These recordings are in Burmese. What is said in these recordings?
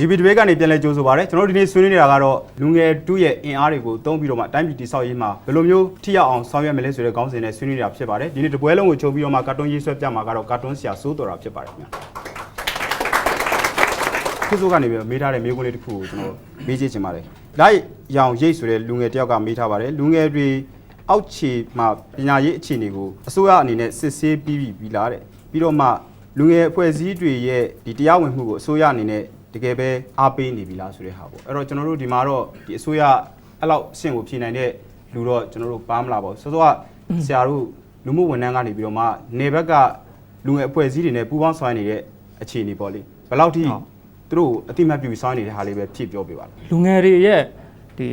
DB debate ကနေပြန်လဲကြိုးဆိုပါရစေကျွန်တော်တို့ဒီနေ့ဆွေးနွေးနေတာကတော့လူငယ်တူရဲ့အင်အားတွေကိုတုံးပြီးတော့မှတိုင်းပြည်တည်ဆောက်ရေးမှာဘယ်လိုမျိုးထိရောက်အောင်ဆောင်ရွက်မလဲဆိုတဲ့ခေါင်းစဉ်နဲ့ဆွေးနွေးနေတာဖြစ်ပါတယ်ဒီနေ့တပွဲလုံးကိုချုပ်ပြီးတော့မှကာတွန်းရေးဆွဲပြမှာကတော့ကာတွန်းဆရာစိုးတော်တာဖြစ်ပါတယ်ခင်ဗျာခုစိုးကနေပြီးတော့မေးထားတဲ့မေးခွန်းလေးတစ်ခုကိုကျွန်တော်မေးကြည့်ချင်ပါတယ်လိုက်ရောင်ရိတ်ဆိုတဲ့လူငယ်တယောက်ကမေးထားပါတယ်လူငယ်တွေအောက်ခြေမှာပညာရေးအခြေအနေကိုအစိုးရအနေနဲ့စစ်ဆေးပြီးပြီပြီလားတဲ့ပြီးတော့မှလူငယ်အဖွဲ့အစည်းတွေရဲ့ဒီတရားဝင်မှုကိုအစိုးရအနေနဲ့ တကယ်ပဲအားပေးနေပြီလားဆိုတဲ့ဟာပေါ့အဲ့တော့ကျွန်တော်တို့ဒီမှာတော့ဒီအစိုးရအဲ့လောက်အဆင့်ကိုဖြေနိုင်တဲ့လူတော့ကျွန်တော်တို့ပါမလာပါဘူးဆိုတော့ဆရာတို့လူမှုဝန်ထမ်းကနေပြီးတော့မှနေဘက်ကလူငယ်အဖွဲ့အစည်းတွေနဲ့ပူးပေါင်းဆောင်ရွက်နေတဲ့အခြေအနေပေါ့လေဘယ်လောက်ထိဟုတ်သူတို့အတိမတ်ပြူဆောင်နေတဲ့ဟာလေးပဲဖြည့်ပြောပြပါလားလူငယ်တွေရဲ့ဒီ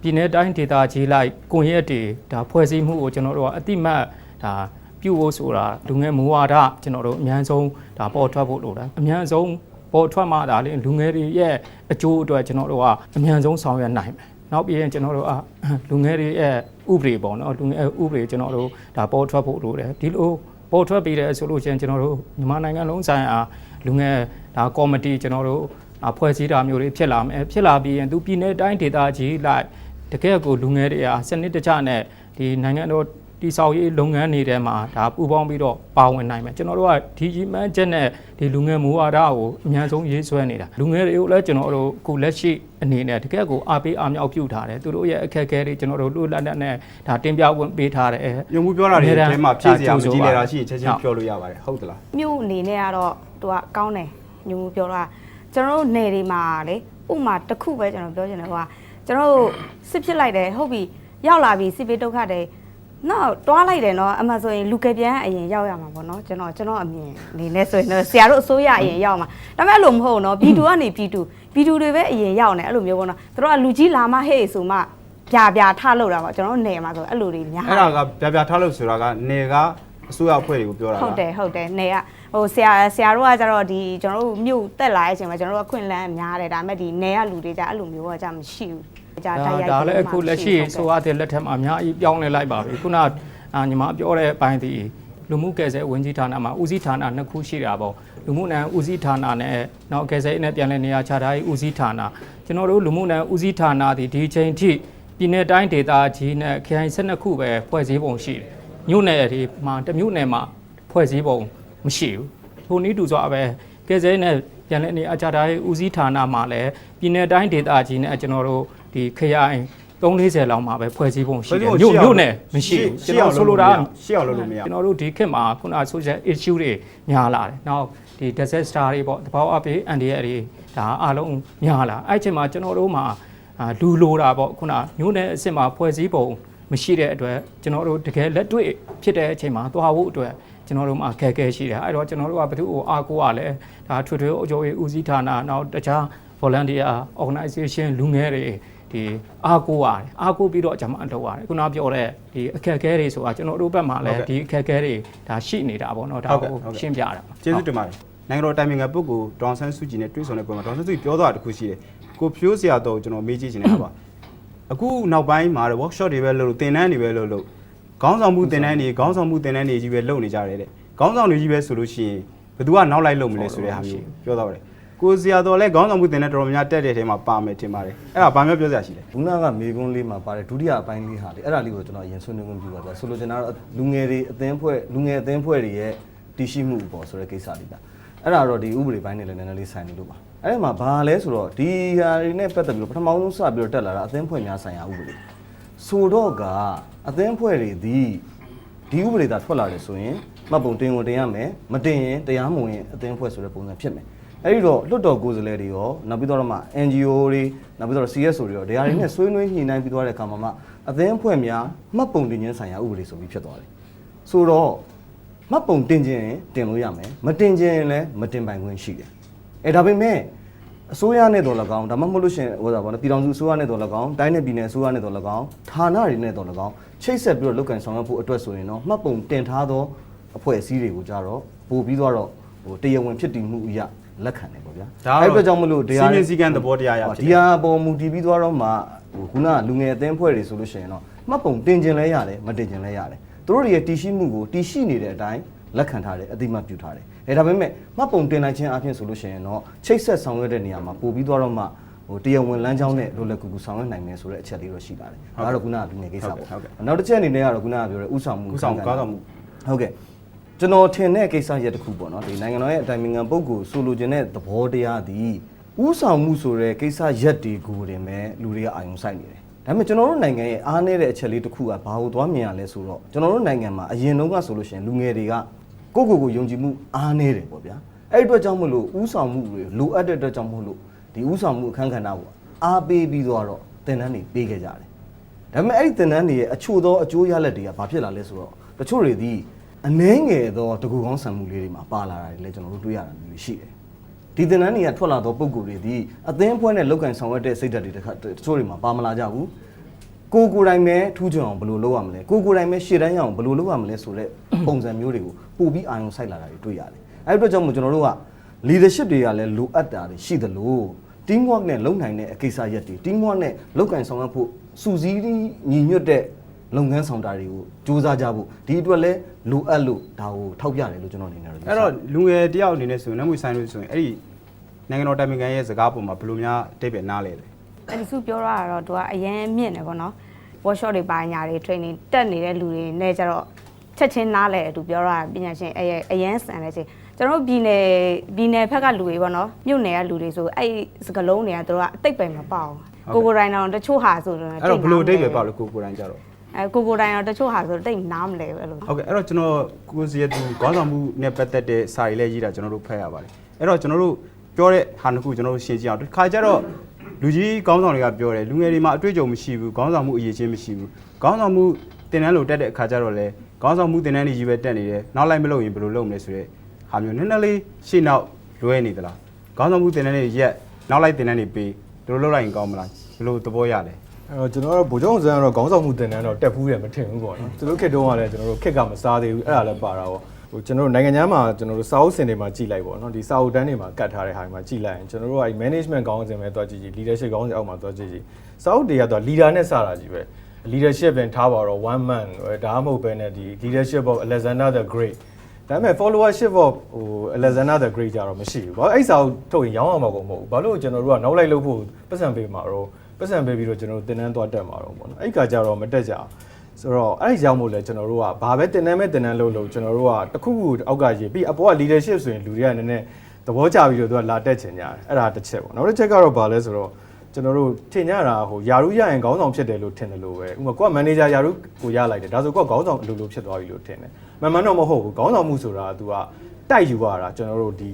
ပြည်내တိုင်းဒေသကြီးလိုက်ကွန်ရက်တွေဒါဖွဲ့စည်းမှုကိုကျွန်တော်တို့ကအတိမတ်ဒါပြုဖို့ဆိုတာလူငယ်မူဝါဒကျွန်တော်တို့အများဆုံးဒါပေါ်ထွက်ဖို့လိုတယ်အများဆုံး ပေါ်ထွက်မှဒါလေလူငယ်တွေရဲ့အကျိုးအတွက်ကျွန်တော်တို့ကအများဆုံးဆောင်ရွက်နိုင်မယ်နောက်ပြီးရင်ကျွန်တော်တို့ကလူငယ်တွေရဲ့ဥပဒေပေါ့နော်လူငယ်ဥပဒေကျွန်တော်တို့ဒါပေါ်ထွက်ဖို့လိုတယ်ဒီလိုပေါ်ထွက်ပြီးတဲ့ဆိုလို့ရှိရင်ကျွန်တော်တို့မြန်မာနိုင်ငံလုံးဆိုင်ရာလူငယ်ဒါကော်မတီကျွန်တော်တို့အဖွဲ့စည်းတာမျိုးတွေဖြစ်လာမယ်ဖြစ်လာပြီးရင်သူပြည်내တိုင်းဒေသကြီးလိုက်တကယ့်ကိုလူငယ်တွေအားစနစ်တကျနဲ့ဒီနိုင်ငံတော် တိဆောက်ရေးလုပ်ငန်းတွေထဲမှာဒါပူးပေါင်းပြီးတော့ပါဝင်နိုင်မယ်ကျွန်တော်တို့ကဒီကြီးမှန်းချက်နဲ့ဒီလူငယ်မူဝါဒကိုအများဆုံးရေးဆွဲနေတာလူငယ်တွေကိုလည်းကျွန်တော်တို့အခုလက်ရှိအနေနဲ့တကယ့်ကိုအားပေးအားမြောက်ပြုထားတယ်သူတို့ရဲ့အခက်အခဲတွေကျွန်တော်တို့လွတ်လပ်နဲ့ဒါတင်ပြဝင်ပေးထားတယ်ညမှုပြောတာတွေအမြဲတမ်းအဲမှာဖြည့်စရာမဒါကြိုးကြဆိုည့်ပါလဲတာရှိရင်ချက်ချင်းဟုတ်ပြောလို့ရပါတယ်ဟုတ်သလားမြို့အနေနဲ့ကတော့သူကကောင်းတယ်ညူပြောတာကျွန်တော်တို့နယ်တွေမှာလေဥမာတစ်ခုပဲကျွန်တော်ပြောချင်တယ်ဟိုကကျွန်တော်တို့စစ်ဖြစ်လိုက်တယ်ဟုတ်ပြီရောက်လာပြီစစ်ပေးဒုက္ခတယ် နောက်တွားလိုက်တယ်နော်အမှဆိုရင်လူကယ်ပြန်အရင်ရောက်ရမှာပေါ့နော်ကျွန်တော်ကျွန်တော်အမြင်အနေနဲ့ဆိုရင်တော့ဆရာတို့အစိုးရအရင်ရောက်မှာဒါပေမဲ့အဲ့လိုမဟုတ်ဘူးနော်ပြည်သူကနေပြည်သူပြည်သူတွေပဲအရင်ရောက်နေအဲ့လိုမျိုးပေါ့နော်သူတို့ကလူကြီးလာမှဟေ့ဆိုမှပြပြထလို့တာပေါ့ကျွန်တော်တို့နယ်မှာဆိုအဲ့လိုတွေများအဲ့ဒါကပြပြထားလို့ဆိုတာကနေကအစိုးရအဖွဲ့တွေကိုပြောတာဟုတ်တယ်ဟုတ်တယ်နေကဟိုဆရာဆရာတို့ကကျတော့ဒီကျွန်တော်တို့မြို့တက်လာတဲ့အချိန်မှာကျွန်တော်တို့ကခွင့်လန်းများတယ်ဒါပေမဲ့ဒီနေကလူတွေကြအဲ့လိုမျိုးကကြမရှိဘူး ကြဒါတိုက်ရိုက်ဒါလည်းအခုလက်ရှိဆိုရတဲ့လက်ထက်မှာအများကြီးပြောင်းလဲလိုက်ပါပြီခုနအာညီမပြောတဲ့အပိုင်းဒီလူမှုကယ်ဆယ်ဝန်ကြီးဌာနမှာဦးစီးဌာနနှစ်ခုရှိတာပေါ့လူမှုနံဦးစီးဌာနနဲ့နောက်ကယ်ဆယ်ရေးနဲ့ပြန်လည်နေရာချထားရေးဦးစီးဌာနကျွန်တော်တို့လူမှုနံဦးစီးဌာနဒီဒီချိန်ထိပြည်내တိုင်းဒေသကြီးနဲ့ခရိုင်12ခုပဲဖွဲ့စည်းပုံရှိတယ်မြို့နယ်တွေမှာတစ်မြို့နယ်မှာဖွဲ့စည်းပုံမရှိဘူးထိုနည်းတူစွာပဲကယ်ဆယ်ရေးနဲ့ပြန်လည်နေရာချထားရေးဦးစီးဌာနမှာလည်းပြည်내တိုင်းဒေသကြီးနဲ့ကျွန်တော်တို့ ဒီခရိုင်340လောက်မှာပဲဖွဲ့စည်းပုံရှိတယ်မြို့မြို့နယ်မရှိဘူးကျွန်တော်ဆိုလိုတာကရှေ့အောင်လို့လို့မရကျွန်တော်တို့ဒီခေတ်မှာခုန social issue တွေများလာတယ်။နောက်ဒီ disaster တွေပေါ့တဘာဝအပေးအန်ဒီရတွေဒါအားလုံးများလာအဲ့ချိန်မှာကျွန်တော်တို့မှာအာလူလိုတာပေါ့ခုနမျိုးနယ်အစ်စ်မှာဖွဲ့စည်းပုံမရှိတဲ့အတွက်ကျွန်တော်တို့တကယ်လက်တွေ့ဖြစ်တဲ့အချိန်မှာသွားဖို့အတွက်ကျွန်တော်တို့မှာအခက်အခဲရှိတယ်အဲ့တော့ကျွန်တော်တို့ကဘယ်သူ့ကိုအားကိုးရလဲဒါထွေထွေအုပ်ချုပ်ရေးဦးစီးဌာနနောက်တခြား volunteer organization လူငယ်တွေ ဒီအားကိုးရတယ်အားကိုးပြီးတော့ကျွန်မအလုပ်ရတယ်ခုနပြောတဲ့ဒီအခက်အခဲတွေဆိုတာကျွန်တော်တို့ဘက်မှာလည်းဒီအခက်အခဲတွေဒါရှိနေတာပေါ့နော်ဒါကိုရှင်းပြတာပါကျေးဇူးတင်ပါတယ်နိုင်ငံတော်တိုင်ပင်ခံပုဂ္ဂိုလ်ဒေါန်ဆန်းစုကြည်နဲ့တွေ့ဆုံတဲ့ပွဲမှာဒေါန်ဆန်းစုကြည်ပြောသွားတာတစ်ခုရှိတယ်ကိုဖြိုးစရာတော့ကျွန်တော်မေးကြည့်ချင်နေတာပါအခုနောက်ပိုင်းမှာ workshop တွေပဲလုပ်လို့သင်တန်းတွေပဲလုပ်လို့ခေါင်းဆောင်မှုသင်တန်းတွေခေါင်းဆောင်မှုသင်တန်းတွေကြီးပဲလုပ်နေကြတယ်တဲ့ခေါင်းဆောင်တွေကြီးပဲဆိုလို့ရှိရင်ဘယ်သူကနောက်လိုက်လုပ်မလဲဆိုတဲ့ဟာမျိုးပြောသွားပါတယ် ကိုစရာတော်လဲခေါင်းဆောင်မှုသင်တန်းတော်တော်များများတက်တဲ့ထဲမှာပါမယ်ထင်ပါတယ်အဲ့ဒါဘာမျိုးပြောစရာရှိလဲခုနကမေကွန်းလေးမှာပါတယ်ဒုတိယအပိုင်းလေးဟာလေအဲ့ဒါလေးကိုကျွန်တော်အရင်ဆွေးနွေးခွင့်ပြုပါဗျာဆိုလိုချင်တာကတော့လူငယ်တွေအသင်းဖွဲ့လူငယ်အသင်းဖွဲ့တွေရဲ့တည်ရှိမှုပေါ့ဆိုတဲ့ကိစ္စလေးပါအဲ့ဒါတော့ဒီဥပဒေပိုင်းနဲ့လည်းနည်းနည်းလေးဆိုင်နေလို့ပါအဲ့ဒီမှာဘာလဲဆိုတော့ဒီဟာတွေနဲ့ပတ်သက်ပြီးတော့ပထမဆုံးစပြီးတော့တက်လာတာအသင်းဖွဲ့များဆိုင်ရာဥပဒေဆိုတော့ကအသင်းဖွဲ့တွေဒီဒီဥပဒေသာထွက်လာတယ်ဆိုရင်မှတ်ပုံတင်ဝင်တင်ရမယ်မတင်ရင်တရားမဝင်အသင်းဖွဲ့ဆိုတဲ့ပုံစံဖြစ်မယ် အဲ့ဒီတော့လွတ်တော်ကိုယ်စားလှယ်တွေရောနောက်ပြီးတော့မှ NGO တွေနောက်ပြီးတော့ CSO တွေရောတရားတွေနဲ့ဆွေးနွေးညှိနှိုင်းပြီးသွားတဲ့အခါမှာမှအသင်းအဖွဲ့များမှတ်ပုံတင်ခြင်းဆိုင်ရာဥပဒေဆိုပြီးဖြစ်သွားတယ်။ဆိုတော့မှတ်ပုံတင်ခြင်းရင်တင်လို့ရမယ်မတင်ခြင်းရင်လည်းမတင်ပိုင်ခွင့်ရှိတယ်။အဲဒါပေမဲ့အစိုးရနဲ့တော်၎င်းဒါမှမဟုတ်လို့ရှရင်ဟိုသာပေါ့နော်ပြည်ထောင်စုအစိုးရနဲ့တော်၎င်းတိုင်းနယ်ပြည်နယ်အစိုးရနဲ့တော်၎င်းဌာနတွေနဲ့တော်၎င်းချိတ်ဆက်ပြီးတော့လုပ်ကန်ဆောင်ရွက်ဖို့အတွက်ဆိုရင်တော့မှတ်ပုံတင်ထားသောအဖွဲ့အစည်းတွေကိုကြတော့ပို့ပြီးတော့ဟိုတရားဝင်ဖြစ်တည်မှုအရ လက်ခံတယ်ပေါ့ဗျာဒါအဲ့အတွက်ကြောင့်မလို့တရားစီမင်းစည်းကမ်းသဘောတရားရဖြစ်ဒီဟာပေါ်မူတည်ပြီးသွားတော့မှဟိုခုနကလူငယ်အသင်းဖွဲ့တွေဆိုလို့ရှိရင်တော့မှတ်ပုံတင်ခြင်းလဲရတယ်မတင်ခြင်းလဲရတယ်သူတို့တွေရဲ့တည်ရှိမှုကိုတည်ရှိနေတဲ့အတိုင်းလက်ခံထားတယ်အတိမတ်ပြုထားတယ်အဲဒါပေမဲ့မှတ်ပုံတင်လိုက်ခြင်းအပြင်ဆိုလို့ရှိရင်တော့ချိတ်ဆက်ဆောင်ရွက်တဲ့နေရာမှာပို့ပြီးသွားတော့မှဟိုတရားဝင်လမ်းကြောင်းနဲ့လိုလက်ကူကူဆောင်ရွက်နိုင်မယ်ဆိုတဲ့အချက်လေးတော့ရှိပါတယ်ဒါကတော့ခုနကလူငယ်ကိစ္စပေါ့နောက်တစ်ချက်အနေနဲ့ကတော့ခုနကပြောတဲ့ဥဆောင်မှုဥဆောင်ကားဆောင်မှုဟုတ်ကဲ့ ကျွန်တော်ထင်တဲ့ကိစ္စရက်တစ်ခုပေါ့နော်ဒီနိုင်ငံတော်ရဲ့အတိုင်ပင်ခံပုဂ္ဂိုလ်ဆိုလိုချင်တဲ့သဘောတရားသည်ဥဆောင်မှုဆိုတဲ့ကိစ္စရက်တွေကိုတင်မဲ့လူတွေကအာရုံစိုက်နေတယ်ဒါပေမဲ့ကျွန်တော်တို့နိုင်ငံရဲ့အားနည်းတဲ့အချက်လေးတစ်ခုကဘာလို့သွားမြင်ရလဲဆိုတော့ကျွန်တော်တို့နိုင်ငံမှာအရင်တုန်းကဆိုလို့ရှိရင်လူငယ်တွေကကိုယ့်ကိုယ်ကိုယုံကြည်မှုအားနည်းတယ်ပေါ့ဗျာအဲ့ဒီအတွက်ကြောင့်မလို့ဥဆောင်မှုတွေလိုအပ်တဲ့အတွက်ကြောင့်မို့လို့ဒီဥဆောင်မှုအခန်းကဏ္ဍကိုအားပေးပြီးတော့သင်တန်းတွေပေးခဲ့ကြတယ်ဒါပေမဲ့အဲ့ဒီသင်တန်းတွေရဲ့အချို့သောအကျိုးရလဒ်တွေကဘာဖြစ်လာလဲဆိုတော့တချို့တွေဒီ အနှဲငယ်သောတကူကောင်းဆံမှုလေးတွေမှာပါလာတာတွေလည်းကျွန်တော်တို့တွေ့ရတာမျိုးရှိတယ်။ဒီသင်တန်းတွေကထွက်လာသောပုံကိုယ်တွေဒီအသင်းအဖွဲ့နဲ့လောက်ကန်ဆောင်ရွက်တဲ့စိတ်ဓာတ်တွေတစ်ခါတချို့တွေမှာပါမလာကြဘူး။ကိုယ်ကိုယ်တိုင်ပဲထူးချွန်အောင်ဘယ်လိုလုပ်ရမလဲကိုယ်ကိုယ်တိုင်ပဲရှေ့တန်းရအောင်ဘယ်လိုလုပ်ရမလဲဆိုတဲ့ပုံစံမျိုးတွေကိုပို့ပြီးအာရုံစိုက်လာတာတွေတွေ့ရတယ်။အဲ့ဒီအတွက်ကြောင့်မို့ကျွန်တော်တို့က leadership တွေကလည်းလိုအပ်တာတွေရှိသလို team work နဲ့လုပ်နိုင်တဲ့အကိစ္စရက်တွေ team work နဲ့လုပ်ကင်ဆောင်ရွက်ဖို့စူးစီးညီညွတ်တဲ့ လုပ်ငန်းဆောင်တာတွေကိုစူးစမ်းကြဖို့ဒီအတွက်လည်းလိုအပ်လို့ဒါကိုထောက်ပြတယ်လို့ကျွန်တော်အနေနဲ့တော့ယူဆအဲ့တော့လူငယ်တယောက်အနေနဲ့ဆိုရင်လက်မှုဆိုင်လို့ဆိုရင်အဲ့ဒီနိုင်ငံတော်တိုင်ပင်ခံရဲ့စကားပုံမှာဘယ်လိုများအတိတ်ပဲနားလဲလဲအဲ့ဒီစုပြောရတာတော့သူကအရန်မြင့်တယ်ပေါ့နော် workshop တွေပါညာတွေ training တက်နေတဲ့လူတွေနဲ့ကြတော့ချက်ချင်းနားလဲသူပြောရတာပညာရှင်အရအရန်ဆန်တဲ့ချင်းကျွန်တော်တို့ပြည်နယ်ပြည်နယ်ဘက်ကလူတွေပေါ့နော်မြို့နယ်ကလူတွေဆိုအဲ့စကလုံးတွေကသူတို့ကအတိတ်ပဲမပေါ့ကိုကိုတိုင်းတော့တချို့ဟာဆိုတော့အဲ့တော့ဘယ်လိုအတိတ်ပဲပေါ့လို့ကိုကိုယ်တိုင်ကြတော့ အဲကိုကိုတိုင်းတော့တချို့ဟာဆိုတိတ်နားမလဲပဲအဲ့လိုဟုတ်ကဲ့အဲ့တော့ကျွန်တော်ကိုစီရသူခေါင်းဆောင်မှုနဲ့ပတ်သက်တဲ့စာရီလည်းရေးတာကျွန်တော်တို့ဖတ်ရပါတယ်အဲ့တော့ကျွန်တော်တို့ပြောတဲ့ဟာတစ်ခုကျွန်တော်တို့ရှင်းကြည့်အောင်ဒီခါကျတော့လူကြီးခေါင်းဆောင်တွေကပြောတယ်လူငယ်တွေမှာအတွေ့အကြုံမရှိဘူးခေါင်းဆောင်မှုအရေးချင်းမရှိဘူးခေါင်းဆောင်မှုတင်တန်းလို့တက်တဲ့အခါကျတော့လေခေါင်းဆောင်မှုတင်တန်းတွေကြီးပဲတက်နေတယ်နောက်လိုက်မလုပ်ရင်ဘယ်လိုလုပ်မလဲဆိုတဲ့ဟာမျိုးနည်းနည်းလေးရှေ့နောက်လွဲနေသလားခေါင်းဆောင်မှုတင်တန်းတွေရက်နောက်လိုက်တင်တန်းတွေပေးဒီလိုလုပ်လိုက်ရင်ကောင်းမလားဘယ်လိုသဘောရလဲ အဲ့တော့ကျွန်တော်ကတော့ဗိုလ်ချုပ်အောင်ဆန်းကတော့ခေါင်းဆောင်မှုတင်တန်းတော့တက်ဖူးတယ်မထင်ဘူးပေါ့နော်သူတို့ခေတ်တုန်းကလည်းကျွန်တော်တို့ခေတ်ကမစားသေးဘူးအဲ့ဒါလည်းပါတာပေါ့ဟိုကျွန်တော်တို့နိုင်ငံခြားမှာကျွန်တော်တို့စာအုပ်စင်တွေမှာကြည်လိုက်ပေါ့နော်ဒီစာအုပ်တန်းတွေမှာကတ်ထားတဲ့ဟာတွေမှာကြည်လိုက်ရင်ကျွန်တော်တို့ကအဲ management ခေါင်းစဉ်ပဲတွားကြည့်ကြည့် leadership ခေါင်းစဉ်အောက်မှာတွားကြည့်ကြည့်စာအုပ်တွေကတော့ leader နဲ့စတာကြီးပဲ leadership ပဲထားပါတော့ one man ဒါမှမဟုတ်ပဲနဲ့ဒီ leadership of Alexander the Great ဒါပေမဲ့ followership of ဟို Alexander the Great ကြတော့မရှိဘူး။ဘာလို့အဲ့စာကိုထုတ်ရင်ရောင်းအောင်မှာကိုမဟုတ်ဘူး။ဘာလို့ကျွန်တော်တို့ကနောက်လိုက်လို့ဖို့ပတ်စံပေးမှာတော့ ပတ်စံပေးပြီးတော့ကျွန်တော်တို့တင်တန်းသွားတက်မှာတော့ပေါ့နော်။အဲ့ကကြတော့မတက်ကြဘူး။ဆိုတော့အဲ့ဒီကြောင့်မို့လဲကျွန်တော်တို့ကဘာပဲတင်တန်းမဲ့တင်တန်းလို့လို့ကျွန်တော်တို့ကတစ်ခုခုအောက်ကရေးပြီးအပေါ်က leadership ဆိုရင်လူတွေကနည်းနည်းသဘောကျပြီးတော့သူကလာတက်ချင်ကြတယ်။အဲ့ဒါတစ်ချက်ပေါ့။နောက်တစ်ချက်ကတော့ဘာလဲဆိုတော့ကျွန်တော်တို့ထင်ကြတာဟိုယာရုရရင်ခေါင်းဆောင်ဖြစ်တယ်လို့ထင်တယ်လို့ပဲဥပမာကိုကမန်နေဂျာယာရုကိုရလိုက်တယ်ဒါဆိုကိုကခေါင်းဆောင်အလိုလိုဖြစ်သွားပြီလို့ထင်တယ်မှန်မှန်တော့မဟုတ်ဘူးခေါင်းဆောင်မှုဆိုတာက तू ကတိုက်ယူရတာကျွန်တော်တို့ဒီ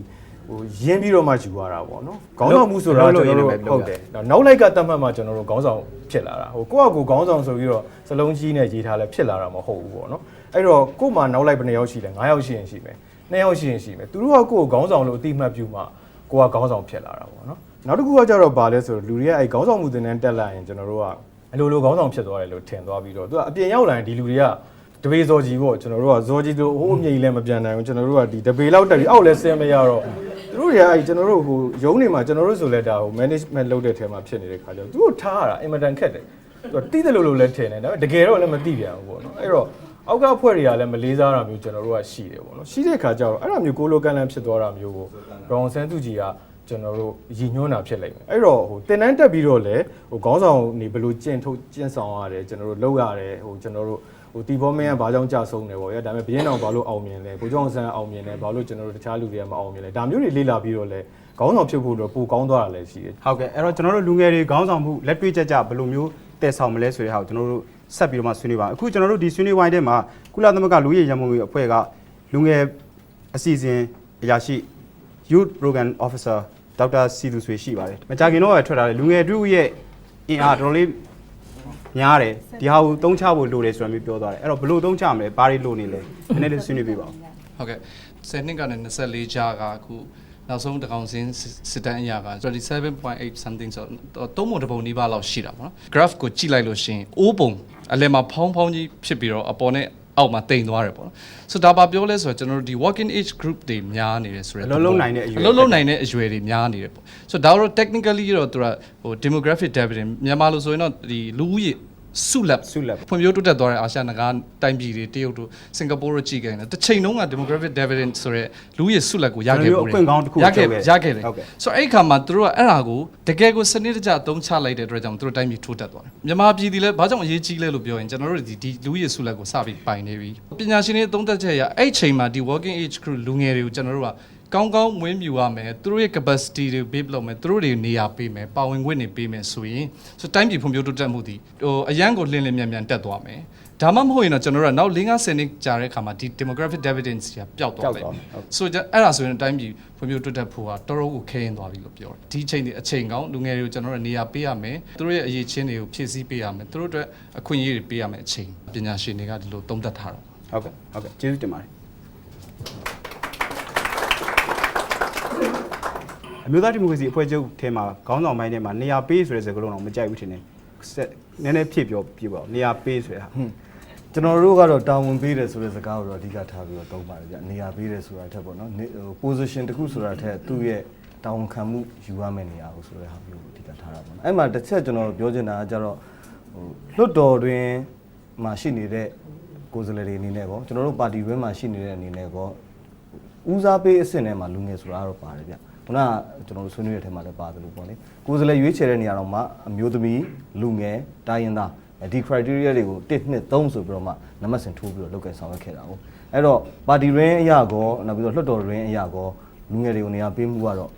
ဟိုရင်းပြီးတော့မှယူရတာပေါ့နော်ခေါင်းဆောင်မှုဆိုတာကျွန်တော်တို့ဟုတ်တယ်နောက်လိုက်ကတတ်မှတ်မှကျွန်တော်တို့ခေါင်းဆောင်ဖြစ်လာတာဟိုကိုကကိုခေါင်းဆောင်ဆိုပြီးတော့စလုံးကြီးနဲ့ရေးထားလဲဖြစ်လာတာမဟုတ်ဘူးပေါ့နော်အဲ့တော့ကို့မှာနောက်လိုက်ဘယ်နှယောက်ရှိလဲ9ယောက်ရှိရင်ရှိမယ်2ယောက်ရှိရင်ရှိမယ်သူတို့ကကိုယ့်ကိုခေါင်းဆောင်လို့အတိအမှတ်ပြုမှကိုကခေါင်းဆောင်ဖြစ်လာတာပေါ့နော်နောက်တစ်ခုကကြတော့ဗာလဲဆိုတော့လူတွေကအဲ့ခေါင်းဆောင်မှုတင်တန်းတက်လာရင်ကျွန်တော်တို့ကအလိုလိုခေါင်းဆောင်ဖြစ်သွားတယ်လို့ထင်သွားပြီးတော့သူကအပြင်ရောက်လာရင်ဒီလူတွေကတပေဇော်ကြီးပေါ့ကျွန်တော်တို့ကဇော်ကြီးတို့ဟိုးအမြိတ်လည်းမပြန်နိုင်ဘူးကျွန်တော်တို့ကဒီတပေလောက်တက်ပြီးအောက်လည်းဆင်းမရတော့ သူတို့တွေကအဲ့ကျွန်တော်တို့ဟိုရုံးနေမှာကျွန်တော်တို့ဆိုလဲဒါဟို management လုပ်တဲ့ထဲမှာဖြစ်နေတဲ့ခါကျတော့သူတို့ထားရတာအင်မတန်ခက်တယ်သူကတိတယ်လို့လို့လည်းထင်တယ်ဒါပေမဲ့တကယ်တော့လည်းမသိပြန်ဘူးပေါ့နော်အဲ့တော့အောက်ကဖွဲ့တွေကလည်းမလေးစားတာမျိုးကျွန်တော်တို့ကရှိတယ်ပေါ့နော်ရှိတဲ့ခါကျတော့အဲ့ဒါမျိုးကိုလိုကန်လန်ဖြစ်သွားတာမျိုးကိုရောင်ဆန်းသူကြီးကကျွန်တော်တို့ရည်ညွှန်းတာဖြစ်လိမ့်မယ်အဲ့တော့ဟိုတင်တန်းတက်ပြီးတော့လေဟိုခေါင်းဆောင်နေဘယ်လိုကျင့်ထုတ်ကျင့်ဆောင်ရတယ်ကျွန်တော်တို့လုပ်ရတယ်ဟိုကျွန်တော်တို့ ဟိုတီဘောမင်းကဘာကြောင့်ကြာဆုံးတယ်ပေါ့ရဒါပေမဲ့ဘင်းအောင်ဘာလို့အောင်မြင်လဲဘိုးကျောင်းဆန်းအောင်မြင်လဲဘာလို့ကျွန်တော်တို့တခြားလူတွေကမအောင်မြင်လဲဒါမျိုးတွေလေ့လာပြီးတော့လေခေါင်းဆောင်ဖြစ်ဖို့တော့ပိုကောင်းသွားတာလည်းရှိတယ်ဟုတ်ကဲ့အဲ့တော့ကျွန်တော်တို့လူငယ်တွေခေါင်းဆောင်မှုလက်တွေ့ကြကြဘယ်လိုမျိုးတည်ဆောင်မလဲဆိုတဲ့ဟာကိုကျွန်တော်တို့ဆက်ပြီးတော့မှဆွေးနွေးပါအခုကျွန်တော်တို့ဒီဆွေးနွေးဝိုင်းထဲမှာကုလသမဂ္ဂလူရေးရန်ပုံငွေအဖွဲ့ကလူငယ်အစီအစဉ်အရာရှိ Youth Program Officer ဒေါက်တာစီသူဆွေရှိပါတယ်မကြခင်တော့ထွက်လာတယ်လူငယ်တို့ရဲ့အင်အားတော်တော်လေး များတယ်ဒီဟာကိုသုံးချဖို့လိုတယ်ဆိုတော့မျိုးပြောသွားတယ်အဲ့တော့ဘယ်လိုသုံးချမလဲဘာတွေလိုနေလဲနည်းနည်းလေးဆွေးနွေးပြပါဦးဟုတ်ကဲ့10နှစ်ကနေ24ကြာကအခုနောက်ဆုံးတကောင်စင်းစစ်တမ်းအရာက37.8 something ဆိုတော့သုံးပုံတစ်ပုံနီးပါးလောက်ရှိတာပေါ့နော် graph ကိုကြည့်လိုက်လို့ရှိရင်အိုးပုံအလယ်မှာဖောင်းဖောင်းကြီးဖြစ်ပြီးတော့အပေါ်နဲ့ အောက်မှာတိမ်သွားတယ်ပေါ့နော်ဆိုတော့ဒါပါပြောလဲဆိုတော့ကျွန်တော်တို့ဒီ working age group တွေများနေတယ်ဆိုတော့အလုပ်လုပ်နိုင်တဲ့အရွယ်အလုပ်လုပ်နိုင်တဲ့အရွယ်တွေများနေတယ်ပေါ့ဆိုတော့ဒါတော့ technically တော့သူကဟို demographic dividend မြန်မာလို့ဆိုရင်တော့ဒီလူဦးရေ ဆုလက်ဆုလက်ဖွံ့ဖြိုးတိုးတက်သွားတဲ့အာရှနဂါတိုင်းပြည်တွေတရုတ်တို့စင်ကာပူတို့ကြည့်ခဲ့တယ်တစ်ချိန်လုံးက demographic dividend ဆိုရဲလူရဲ့ဆုလက်ကိုရခဲ့ပို့ကျွန်တော်တို့အခွင့်ကောင်းတစ်ခုရခဲ့လုပ်ခဲ့ရခဲ့တယ်ဟုတ်ကဲ့ဆိုတော့အဲ့ဒီခါမှာသူတို့ကအဲ့ဒါကိုတကယ်ကိုစနစ်တကျအသုံးချလိုက်တဲ့အတွက်ကြောင့်သူတို့တိုင်းပြည်ထိုးတက်သွားတယ်မြန်မာပြည်ဒီလဲဘာကြောင့်အရေးကြီးလဲလို့ပြောရင်ကျွန်တော်တို့ဒီဒီလူရဲ့ဆုလက်ကိုစပြီးပိုင်နေပြီပညာရှင်တွေအသုံးသက်ချက်အရအဲ့ဒီချိန်မှာဒီ working age crew လူငယ်တွေကိုကျွန်တော်တို့က ကောင်းကောင်းမွေးမြူရမယ်သူတို့ရဲ့ capacity တွေ build လုပ်မယ်သူတို့တွေနေရာပေးမယ်ပါဝင်ခွင့်တွေပေးမယ်ဆိုရင်ဆိုတိုင်းပြည်ဖွံ့ဖြိုးတိုးတက်မှုဒီဟိုအရန်ကိုလင်းလင်းမြန်မြန်တက်သွားမယ်ဒါမှမဟုတ်ရင်တော့ကျွန်တော်တို့ကနောက်5-10နှစ်ကြာတဲ့အခါမှာဒီ demographic dividends ကြီးပျောက်သွားလိမ့်မယ်ဆိုတော့အဲ့ဒါဆိုရင်အတိုင်းပြည်ဖွံ့ဖြိုးတိုးတက်ဖို့ကတော်တော်ကိုခဲရင်သွားပြီလို့ပြောတယ်ဒီချိန်ဒီအချိန်ကောင်းလူငယ်တွေကိုကျွန်တော်တို့နေရာပေးရမယ်သူတို့ရဲ့အရေးချင်းတွေကိုဖြည့်ဆည်းပေးရမယ်သူတို့အတွက်အခွင့်အရေးတွေပေးရမယ်အချိန်ပညာရှင်တွေကဒီလိုသုံးသပ်ထားတာဟုတ်ကဲ့ဟုတ်ကဲ့ကျေးဇူးတင်ပါတယ် အမျိုးသားဒီမိုကရေစီအဖွဲ့ချုပ်ထဲမှာခေါင်းဆောင်ပိုင်းထဲမှာနေရာပေးဆိုတဲ့စကားလုံးတော့မကြိုက်ဘူးထင်တယ်ဆက်နည်းနည်းဖြည့်ပြောပြပါဦးနေရာပေးဆိုတဲ့ဟာကျွန်တော်တို့ကတော့တာဝန်ပေးတယ်ဆိုတဲ့စကားကိုတော့အဓိကထားပြီးတော့သုံးပါတယ်ဗျနေရာပေးတယ်ဆိုတာထက်ပေါ့နော်နေဟို position တစ်ခုဆိုတာထက်သူ့ရဲ့တာဝန်ခံမှုယူရမယ့်နေရာကိုဆိုတဲ့ဟာမျိုးကိုအဓိကထားတာပေါ့နော်အဲ့မှာတစ်ချက်ကျွန်တော်ပြောချင်တာကကြတော့ဟိုလွတ်တော်တွင်မှာရှိနေတဲ့ကိုယ်စားလှယ်တွေအနေနဲ့ကောကျွန်တော်တို့ပါတီတွင်းမှာရှိနေတဲ့အနေနဲ့ကောဦးစားပေးအဆင့်ထဲမှာလူငယ်ဆိုတာကတော့ပါတယ်ဗျ ခုနကကျွန်တော်တို့ဆွေးနွေးတဲ့ထဲမှာလည်းပါတယ်လို့ပေါ့လေကိုယ်စားလှယ်ရွေးချယ်တဲ့နေရာတော့မှအမျိုးသမီးလူငယ်တိုင်းရင်းသားဒီ criteria တွေကို1 2 3ဆိုပြီးတော့မှနံပါတ်စဉ်ထိုးပြီးတော့လုပ်ကင်ဆောင်ရွက်ခဲ့တာဟုတ်အဲ့တော့ပါတီရင်းအရာကောနောက်ပြီးတော့လွှတ်တော်ရင်းအရာကောလူငယ်တွေကိုနေရာပေးမှုကတော့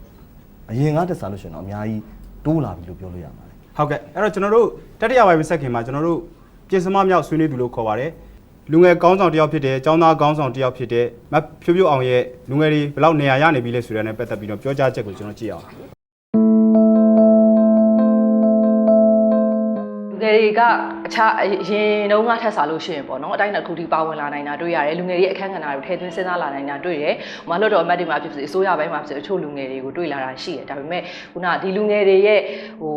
အရင်ကတက်စားလို့ရှိရင်တော့အများကြီးတိုးလာပြီလို့ပြောလို့ရပါတယ်ဟုတ်ကဲ့အဲ့တော့ကျွန်တော်တို့တတိယပိုင်းမဆက်ခင်မှာကျွန်တော်တို့ပြင်စမမြောက်ဆွေးနွေးသူလို့ခေါ်ပါတယ် လူငယ်ကောင်းဆောင်တစ်ယောက်ဖြစ်တယ်ចောင်းသားကောင်းဆောင်တစ်ယောက်ဖြစ်တဲ့မဖြိုးဖြိုးအောင်ရဲ့လူငယ်တွေဘယ်လောက်နေရာရနေပြီလဲဆိုတဲ့နဲ့ပတ်သက်ပြီးတော့ပြောကြားချက်ကိုကျွန်တော်ကြည့်အောင်လူငယ်တွေကအခြားအရင်တုန်းကထက်စားလို့ရှိရင်ပေါ့နော်အတိုင်းတစ်ခုထိပါဝင်လာနိုင်တာတွေ့ရတယ်လူငယ်တွေရဲ့အခန်းကဏ္ဍတွေထည့်သွင်းစဉ်းစားလာနိုင်တာတွေ့တယ်။မလွတ်တော်အမတ်တွေမှာဖြစ်ဖြစ်အစိုးရဘက်မှာဖြစ်ဖြစ်အချို့လူငယ်တွေကိုတွေ့လာတာရှိတယ်။ဒါပေမဲ့ခုနဒီလူငယ်တွေရဲ့ဟို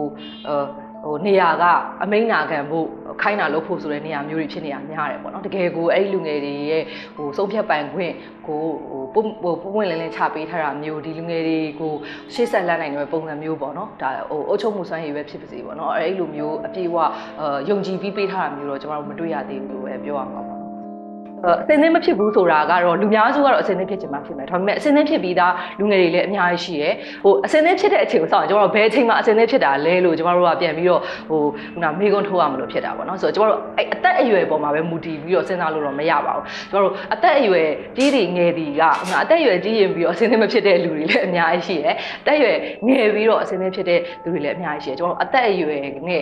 ဟဟိုနေရာကအမိန်နာခံဖို့ခိုင်းတာလုပ်ဖို့ဆိုတဲ့နေရာမျိုးတွေဖြစ်နေတာများတယ်ပေါ့နော်တကယ်ကိုအဲ့ဒီလူငယ်တွေရဲ့ဟိုစုံဖြတ်ပိုင်ခွင့်ကိုဟိုပုံဟိုပုံဝင်လင်းလင်းချပေးထားတာမျိုးဒီလူငယ်တွေကိုရှေ့ဆက်လက်နိုင်တဲ့ပုံစံမျိုးပေါ့နော်ဒါဟိုအုပ်ချုပ်မှုစွမ်းရည်ပဲဖြစ်ပါစေပေါ့နော်အဲ့ဒီလိုမျိုးအပြည့်အဝအာယုံကြည်ပြီးပေးထားတာမျိုးတော့ကျွန်တော်တို့မတွေ့ရသေးဘူးလို့ပဲပြောရမှာပါ အစင်းသင်းမဖြစ်ဘူးဆိုတာကတော့လူများစုကတော့အစင်းသင်းဖြစ်ချင်မှဖြစ်မယ်ဒါပေမဲ့အစင်းသင်းဖြစ်ပြီးသားလူငယ်တွေလည်းအများကြီးရှိရယ်ဟိုအစင်းသင်းဖြစ်တဲ့အချိန်ကိုစောင့်ရင်ကျွန်တော်တို့ဘယ်အချိန်မှာအစင်းသင်းဖြစ်တာလဲလို့ကျွန်တော်တို့ကပြန်ပြီးတော့ဟိုခုနမေးခွန်းထိုးရမလို့ဖြစ်တာပေါ့နော်ဆိုတော့ကျွန်တော်တို့အဲ့အသက်အရွယ်ပေါ်မှာပဲမူတည်ပြီးတော့စဉ်းစားလို့တော့မရပါဘူးကျွန်တော်တို့အသက်အရွယ်ကြီးတွေငယ်တွေကခုနအသက်အရွယ်ကြီးရင်ပြီးတော့အစင်းသင်းမဖြစ်တဲ့လူတွေလည်းအများကြီးရှိရယ်အသက်အရွယ်ငယ်ပြီးတော့အစင်းသင်းဖြစ်တဲ့လူတွေလည်းအများကြီးရှိရယ်ကျွန်တော်တို့အသက်အရွယ်နဲ့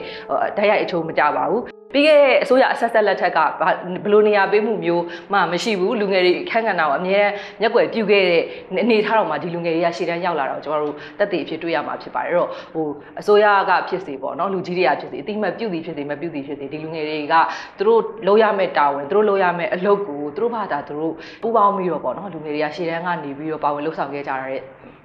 ဓာတ်ရိုက်အချိုးမကြပါဘူး ပြီးခဲ့တဲ့အစိုးရအဆက်ဆက်လက်ထက်ကဘာဘယ်လိုနေရာပေးမှုမျိုးမှမရှိဘူးလူငယ်တွေအခန်းကဏ္ဍကိုအမြဲမျက်ကွယ်ပြုခဲ့တဲ့အနေထားတော့မှဒီလူငယ်တွေကရှေ့တန်းရောက်လာတော့ကျွန်တော်တို့တက်တည်အဖြစ်တွေ့ရမှာဖြစ်ပါတယ်အဲ့တော့ဟိုအစိုးရကဖြစ်စေပေါ့နော်လူကြီးတွေကဖြစ်စေအတိမတ်ပြုသည်ဖြစ်စေမပြုသည်ဖြစ်စေဒီလူငယ်တွေကသူတို့လုပ်ရမယ့်တာဝန်သူတို့လုပ်ရမယ့်အလုပ်ကိုသူတို့ဘာသာသူတို့ပူးပေါင်းပြီးတော့ပေါ့နော်လူငယ်တွေကရှေ့တန်းကနေပြီးတော့ပါဝင်လှုပ်ဆောင်ခဲ့ကြရတဲ့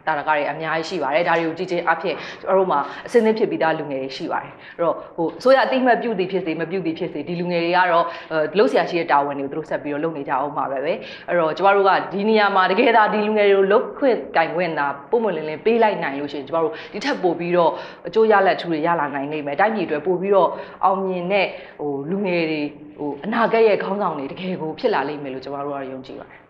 တာရကတွေအများကြီးရှိပါတယ်ဒါတွေကိုကြည့်ချင်းအဖြစ်ကျွန်တော်တို့မှာအစင်းသင်းဖြစ်ပြီးသားလူငယ်တွေရှိပါတယ်အဲ့တော့ဟိုအစိုးရအတိအမှတ်ပြုသည်ဖြစ်စေမပြုသည်ဖြစ်စေဒီလူငယ်တွေကတော့အဲလှုပ်ရှားရှိတဲ့တာဝန်တွေကိုသူတို့ဆက်ပြီးတော့လုပ်နေကြအောင်ပါပဲပဲအဲ့တော့ကျွန်တော်တို့ကဒီနေရာမှာတကယ်ဒါဒီလူငယ်တွေကိုလှုပ်ခွင့်ကင်ခွင့်တာပုံမှန်လင်းလင်းပေးလိုက်နိုင်လို့ရှိရင်ကျွန်တော်တို့ဒီထက်ပိုပြီးတော့အကျိုးရလက်ထူတွေရလာနိုင်လိမ့်မယ်တိုင်းပြည်အတွက်ပိုပြီးတော့အောင်မြင်တဲ့ဟိုလူငယ်တွေဟိုအနာဂတ်ရဲ့ခေါင်းဆောင်တွေတကယ်ကိုဖြစ်လာလိမ့်မယ်လို့ကျွန်တော်တို့ကယုံကြည်ပါတယ်